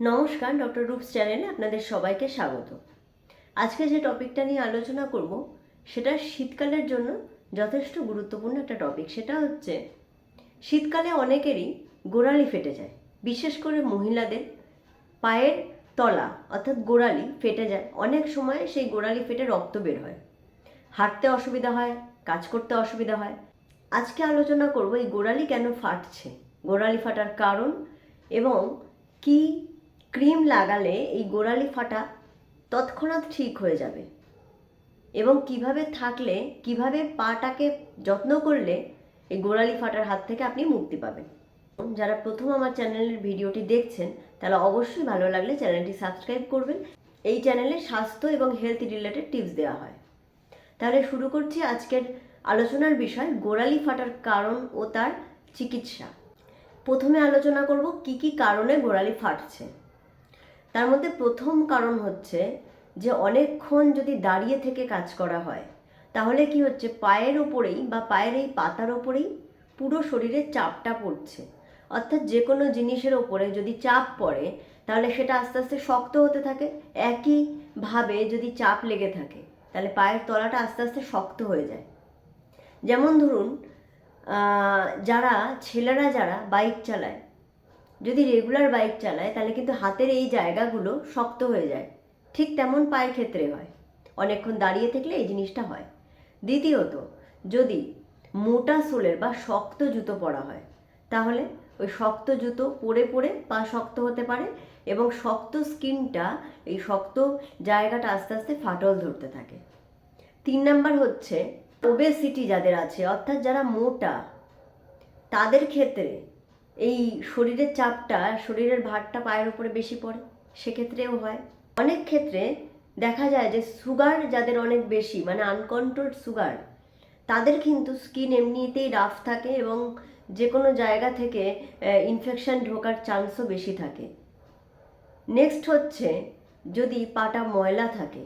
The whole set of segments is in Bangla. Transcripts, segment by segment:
নমস্কার, ডক্টর রূপস চ্যানেলে আপনাদের সবাইকে স্বাগত। আজকে যে টপিকটা নিয়ে আলোচনা করব, সেটা শীতকালের জন্য যথেষ্ট গুরুত্বপূর্ণ একটা টপিক। সেটা হচ্ছে, শীতকালে অনেকেরই গোড়ালি ফেটে যায়। বিশেষ করে মহিলাদের পায়ের তলা, অর্থাৎ গোড়ালি ফেটে যায়। অনেক সময় সেই গোড়ালি ফেটে রক্ত বের হয়। হাঁটতে অসুবিধা হয়, কাজ করতে অসুবিধা হয়। আজকে আলোচনা করব এই গোড়ালি কেন ফাটছে? গোড়ালি ফাটার কারণ এবং কি ক্রিম লাগালে এই গোড়ালি ফাটা তৎক্ষণাৎ ঠিক হয়ে যাবে। এবং কীভাবে থাকলে, কীভাবে পাটাকে যত্ন করলে এই গোড়ালি ফাটার হাত থেকে আপনি মুক্তি পাবেন। যারা প্রথম আমার চ্যানেলের ভিডিওটি দেখছেন তারা অবশ্যই ভালো লাগলে চ্যানেলটি সাবস্ক্রাইব করবেন। এই চ্যানেলে স্বাস্থ্য এবং হেলথ রিলেটেড টিপস দেওয়া হয়। তাহলে শুরু করছি আজকের আলোচনার বিষয়, গোড়ালি ফাটার কারণ ও তার চিকিৎসা। প্রথমে আলোচনা করব কি কি কারণে গোড়ালি ফাটছে। তার মধ্যে প্রথম কারণ হচ্ছে যে অনেকক্ষণ যদি দাঁড়িয়ে থেকে কাজ করা হয়, তাহলে কি হচ্ছে? পায়ের ওপরেই বা পায়ের এই পাতার ওপরেই পুরো শরীরে চাপটা পড়ছে। অর্থাৎ যে কোনো জিনিসের ওপরে যদি চাপ পড়ে, তাহলে সেটা আস্তে আস্তে শক্ত হতে থাকে, একইভাবে যদি চাপ লেগে থাকে, তাহলে পায়ের তলাটা আস্তে আস্তে শক্ত হয়ে যায়। যেমন ধরুন যারা, ছেলেরা যারা বাইক চালায় যদি রেগুলার বাইক চালায়, তাহলে কিন্তু হাতের এই জায়গাগুলো শক্ত হয়ে যায়। ঠিক তেমন পায়ের ক্ষেত্রে হয়। অনেকক্ষণ দাঁড়িয়ে থাকলে এই জিনিসটা হয়। দ্বিতীয়ত, যদি মোটা সোলের বা শক্ত জুতো পরা হয়, তাহলে ওই শক্ত জুতো পরে পরে পা শক্ত হতে পারে এবং শক্ত স্কিনটা, এই শক্ত জায়গাটা আস্তে আস্তে ফাটল ধরতে থাকে। তিন নাম্বার হচ্ছে ওবেসিটি যাদের আছে, অর্থাৎ যারা মোটা, তাদের ক্ষেত্রে এই শরীরের চাপটা, শরীরের ভারটা পায়ের উপরে বেশি পড়ে, সেক্ষেত্রেও হয়। অনেক ক্ষেত্রে দেখা যায় যে সুগার যাদের অনেক বেশি মানে আনকন্ট্রোল সুগার, তাদের কিন্তু স্কিন এমনিতেই রাফ থাকে এবং যে কোনো জায়গা থেকে ইনফেকশন ঢোকার চান্সও বেশি থাকে। নেক্সট হচ্ছে যদি পাটা ময়লা থাকে,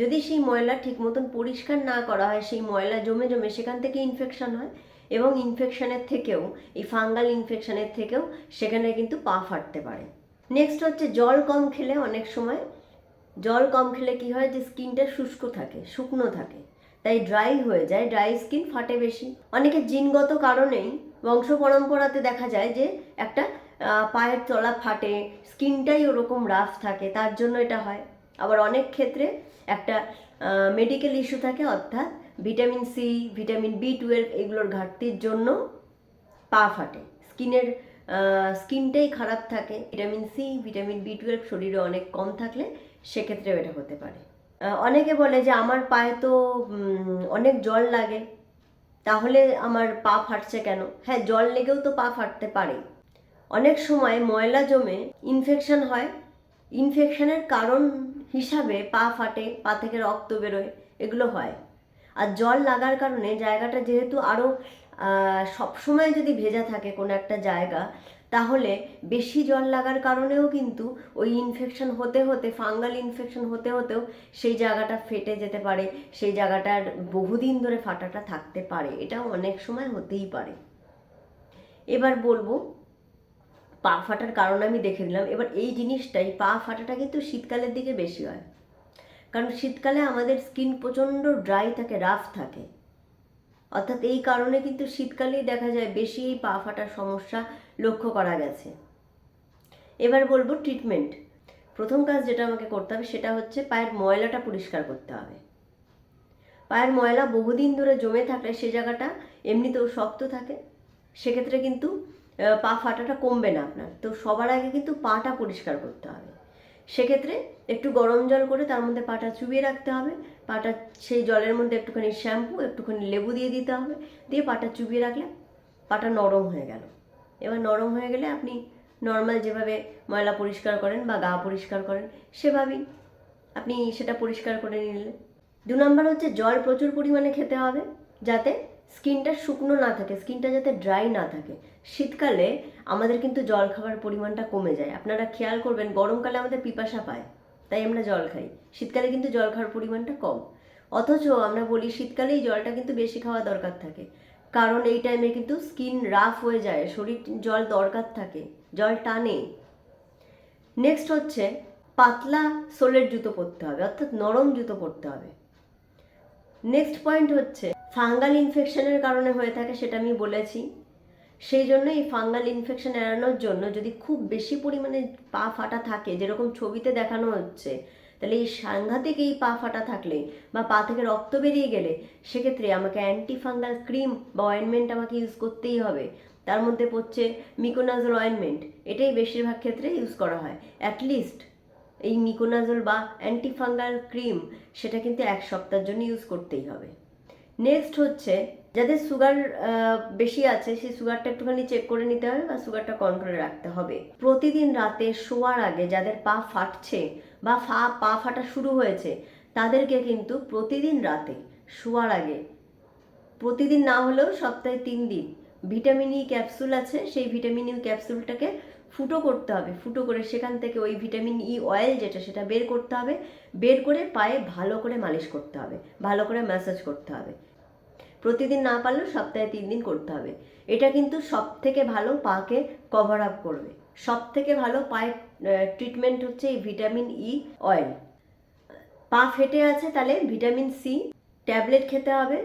যদি সেই ময়লা ঠিক মতন পরিষ্কার না করা হয়, সেই ময়লা জমে জমে সেখান থেকে ইনফেকশন হয় এবং ইনফেকশনের থেকেও, এই ফাঙ্গাল ইনফেকশনের থেকেও সেখানে কিন্তু পা ফাটতে পারে। নেক্সট হচ্ছে জল কম খেলে অনেক সময়, জল কম খেলে কি হয় যে স্কিনটা শুষ্ক থাকে, শুকনো থাকে। তাই ড্রাই হয়ে যায় ড্রাই স্কিন ফাটে বেশি। অনেকে জিনগত কারণেই বংশ পরম্পরাতে দেখা যায় যে একটা পায়ের তলা ফাটে, স্কিনটাই ওরকম রাফ থাকে, তার জন্য এটা হয়। আবার অনেক ক্ষেত্রে একটা মেডিকেল ইস্যু থাকে, অর্থাৎ vitamin C, vitamin B twelve এগুলোর ঘাটতির জন্য পা ফাটে। স্কিনের স্কিনটাই খারাপ থাকে। Vitamin C, vitamin B twelve শরীরে অনেক কম থাকলে সেক্ষেত্রেও এটা হতে পারে। অনেকে বলে যে আমার পায়ে তো অনেক জল লাগে, তাহলে আমার পা ফাটছে কেন? হ্যাঁ জল লেগেও তো পা ফাটতে পারে। অনেক সময় ময়লা জমে ইনফেকশন হয়। ইনফেকশনের কারণ হিসাবে পা ফাটে, পা থেকে রক্ত বেরোয়, এগুলো হয়। আর জল লাগার কারণে জায়গাটা যেহেতু আরও সবসময় যদি ভেজা থাকে কোনো একটা জায়গা, তাহলে বেশি জল লাগার কারণেও কিন্তু ওই ইনফেকশন হতে হতে ফাঙ্গাল ইনফেকশন হতে হতেও সেই জায়গাটা ফেটে যেতে পারে, সেই জায়গাটার বহুদিন ধরে ফাটাটা থাকতে পারে। এটাও অনেক সময় হতেই পারে। এবার বলব, পা ফাটার কারণ আমি দেখে দিলাম এবার এই জিনিসটাই, পা ফাটাটা কিন্তু শীতকালের দিকে বেশি হয়। কারণ শীতকালে আমাদের স্কিন প্রচণ্ড ড্রাই থাকে, রাফ থাকে। অর্থাৎ এই কারণে কিন্তু শীতকালেই দেখা যায় বেশি এই পা ফাটার সমস্যা লক্ষ্য করা গেছে। এবার বলব ট্রিটমেন্ট প্রথম কাজ যেটা আমাকে করতে হবে সেটা হচ্ছে পায়ের ময়লাটা পরিষ্কার করতে হবে। পায়ের ময়লা বহুদিন ধরে জমে থাকলে সে জায়গাটা এমনিতেও শক্ত থাকে। সেক্ষেত্রে কিন্তু পা ফাটাটা কমবে না আপনার। তো সবার আগে কিন্তু পাটা পরিষ্কার করতে হবে। সেক্ষেত্রে একটু গরম জল করে তার মধ্যে পাটা চুবিয়ে রাখতে হবে। পাটা সেই জলের মধ্যে একটুখানি শ্যাম্পু, একটুখানি লেবু দিয়ে দিতে হবে। দিয়ে পাটা চুবিয়ে রাখলে পাটা নরম হয়ে গেল। এবার নরম হয়ে গেলে আপনি নর্মাল যেভাবে ময়লা পরিষ্কার করেন বা গা পরিষ্কার করেন, সেভাবেই আপনি সেটা পরিষ্কার করে নিলেন। দু নম্বর হচ্ছে জল প্রচুর পরিমাণে খেতে হবে, যাতে স্কিনটা শুকনো না থাকে, স্কিনটা যাতে ড্রাই না থাকে। শীতকালে আমাদের কিন্তু জল খাওয়ার পরিমাণটা কমে যায়। আপনারা খেয়াল করবেন, গরমকালে আমাদের পিপাসা পায়, তাই আমরা জল খাই। শীতকালে কিন্তু জল খাওয়ার পরিমাণটা কম। অথচ আমরা বলি, শীতকালেই জলটা কিন্তু বেশি খাওয়া দরকার থাকে। কারণ এই টাইমে কিন্তু স্কিন রাফ হয়ে যায়, শরীর জল দরকার থাকে, জল টানে। নেক্সট হচ্ছে, পাতলা সোলের জুতো পরতে হবে, অর্থাৎ নরম জুতো পরতে হবে। নেক্সট পয়েন্ট হচ্ছে ফাঙ্গাল ইনফেকশনের কারণে হয়ে থাকে সেটা আমি বলেছি। সেই জন্য এই ফাঙ্গাল ইনফেকশন এড়ানোর জন্য যদি খুব বেশি পরিমাণে পা ফাটা থাকে, যেরকম ছবিতে দেখানো হচ্ছে, তাহলে এই সাংঘাতিক এই পা ফাটা থাকলে বা পা থেকে রক্ত বেরিয়ে গেলে, সেক্ষেত্রে আমাকে অ্যান্টি ফাঙ্গাল ক্রিম বা অয়েনমেন্ট আমাকে ইউজ করতেই হবে। তার মধ্যে পড়ছে মিকোনাজল অয়েনমেন্ট এটাই বেশিরভাগ ক্ষেত্রে ইউজ করা হয়। অ্যাটলিস্ট এই মিকোনাজল বা অ্যান্টিফাঙ্গাল ক্রিম সেটা কিন্তু এক সপ্তাহের জন্য ইউজ করতেই হবে। নেক্সট হচ্ছে, যাদের সুগার বেশি আছে, সেই সুগারটা একটুখানি চেক করে নিতে হবে বা সুগারটা কন্ট্রোলে রাখতে হবে। প্রতিদিন রাতে শোয়ার আগে যাদের পা ফাটছে বা ফা, পা ফাটা শুরু হয়েছে, তাদেরকে কিন্তু প্রতিদিন রাতে শোয়ার আগে, প্রতিদিন না হলেও সপ্তাহে তিন দিন ভিটামিন ই ক্যাপসুল আছে, সেই ভিটামিন ই ক্যাপসুলটাকে ফুটো করতে হবে। ফুটো করে সেখান থেকে ওই ভিটামিন ই অয়েল যেটা, সেটা বের করতে হবে। বের করে পায়ে ভালো করে মালিশ করতে হবে, ভালো করে ম্যাসাজ করতে হবে। প্রতিদিন না পারলেও সপ্তাহে তিন দিন করতে হবে। এটা কিন্তু সব থেকে ভালো পাকে কভার আপ করবে। সব থেকে ভালো পায়ের ট্রিটমেন্ট হচ্ছে এই ভিটামিন ই অয়েল পা ফেটে আছে তাহলে ভিটামিন সি ট্যাবলেট খেতে হবে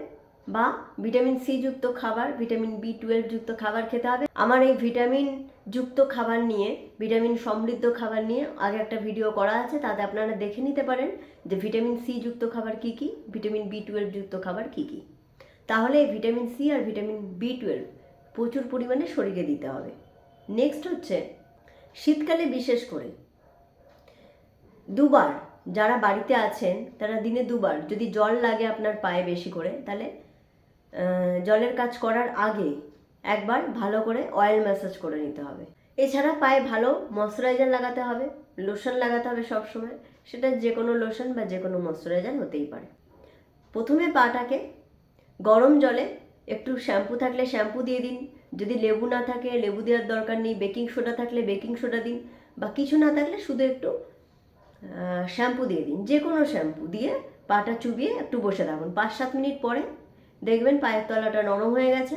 বা ভিটামিন সি যুক্ত খাবার ভিটামিন বি টুয়েলভ যুক্ত খাবার খেতে হবে। আমার এই ভিটামিন যুক্ত খাবার নিয়ে ভিটামিন সমৃদ্ধ খাবার নিয়ে আগে একটা ভিডিও করা আছে, তাতে আপনারা দেখে নিতে পারেন যে ভিটামিন সি যুক্ত খাবার কি কি ভিটামিন বি টুয়েলভ যুক্ত খাবার কি কি। তাহলে ভিটামিন সি আর ভিটামিন বি টুয়েলভ প্রচুর পরিমাণে শরীরে দিতে হবে। নেক্সট হচ্ছে, শীতকালে বিশেষ করে, দুবার যারা বাড়িতে আছেন, তারা দিনে দুবার যদি জল লাগে আপনার পায়ে বেশি করে, তাহলে জলের কাজ করার আগে একবার ভালো করে অয়েল ম্যাসাজ করে নিতে হবে। এছাড়া পায়ে ভালো ময়শ্চারাইজার লাগাতে হবে লোশন লাগাতে হবে সবসময়। সেটা যে কোনো লোশন বা যে কোনো ময়শ্চারাইজার হতেই পারে। প্রথমে পাটাকে গরম জলে একটু শ্যাম্পু থাকলে শ্যাম্পু দিয়ে দিন। যদি লেবু না থাকে, লেবু দেওয়ার দরকার নেই, বেকিং সোডা থাকলে বেকিং সোডা দিন বা কিছু না থাকলে শুধু একটু শ্যাম্পু দিয়ে দিন। যে কোনো শ্যাম্পু দিয়ে পাটা চুবিয়ে একটু বসে থাকুন। পাঁচ সাত মিনিট পরে দেখবেন পায়ের তলাটা নরম হয়ে গেছে।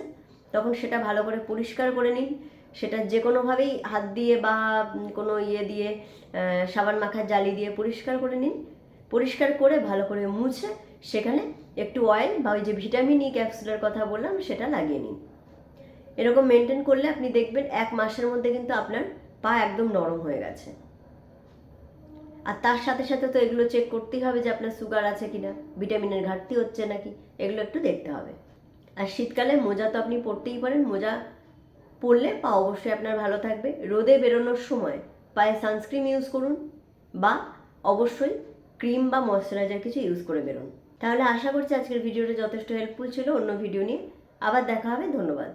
তখন সেটা ভালো করে পরিষ্কার করে নিন। সেটা যে কোনোভাবেই হাত দিয়ে বা কোনো ইয়ে দিয়ে সাবান মাখার জালি দিয়ে পরিষ্কার করে নিন। পরিষ্কার করে ভালো করে মুছে সেখানে একটু অয়েল বা ওই যে ভিটামিন ই ক্যাপসুলের কথা বললাম, সেটা লাগিয়ে নিন। এরকম মেনটেন করলে আপনি দেখবেন এক মাসের মধ্যে কিন্তু আপনার পা একদম নরম হয়ে গেছে। আর তার সাথে সাথে তো এগুলো চেক করতেই হবে যে আপনার সুগার আছে কি না ভিটামিনের ঘাটতি হচ্ছে নাকি, এগুলো একটু দেখতে হবে। আর শীতকালে মোজা তো আপনি পরতেই পারেন, মোজা পরলে পা অবশ্যই আপনার ভালো থাকবে। রোদে বেরোনোর সময় পায়ে সানস্ক্রিন ইউজ করুন বা অবশ্যই ক্রিম বা ময়শ্চারাইজার কিছু ইউজ করে বেরোন। তাহলে আশা করছি আজকের ভিডিওটা যথেষ্ট হেল্পফুল ছিল। অন্য ভিডিও নিয়ে আবার দেখা হবে। ধন্যবাদ।